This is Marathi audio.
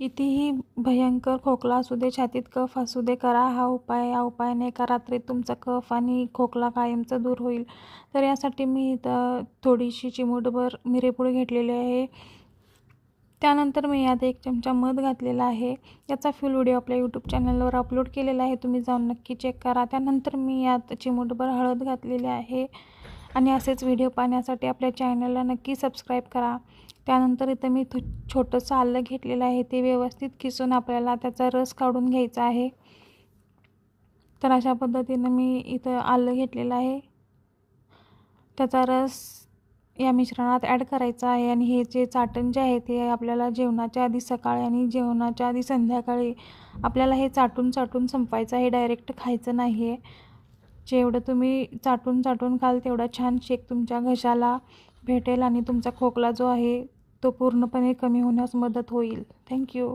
कितीही भयंकर खोकला असू दे छातीत कफ असू दे करा हा उपाय या उपायाने एका रात्रीत तुमचा कफ आणि खोकला कायमचा दूर होईल. तर यासाठी मी इथं थोडीशी चिमूटभर मिरेपूड घेतलेली आहे. त्यानंतर मी यात एक चमचा मध घातलेला आहे. याचा फुल व्हिडिओ आपल्या यूट्यूब चॅनलवर अपलोड केलेला आहे. तुम्ही जाऊन नक्की चेक करा. त्यानंतर मी यात चिमूटभर हळद घातलेली आहे. आणि असेच व्हिडिओ पाहण्यासाठी आपल्या चॅनलला नक्की सबस्क्राईब करा. त्यानंतर इथं मी थो छोटंसं आलं घेतलेलं आहे. ते व्यवस्थित किसून आपल्याला त्याचा रस काढून घ्यायचा आहे. तर अशा पद्धतीनं मी इथं आलं घेतलेलं आहे. त्याचा रस या मिश्रणात ॲड करायचा आहे आणि हे जे चाटण जे आहे ते आपल्याला जेवणाच्या आधी सकाळी आणि जेवणाच्या आधी संध्याकाळी आपल्याला हे चाटून चाटून संपायचं आहे. डायरेक्ट खायचं नाही आहे जेवढं तुम्ही चाटून चाटून खाल तेवढा छान शेक तुमच्या घशाला भेटेल आणि तुमचा खोकला जो आहे तो पूर्णपणे कमी होण्यास मदत होईल. थँक्यू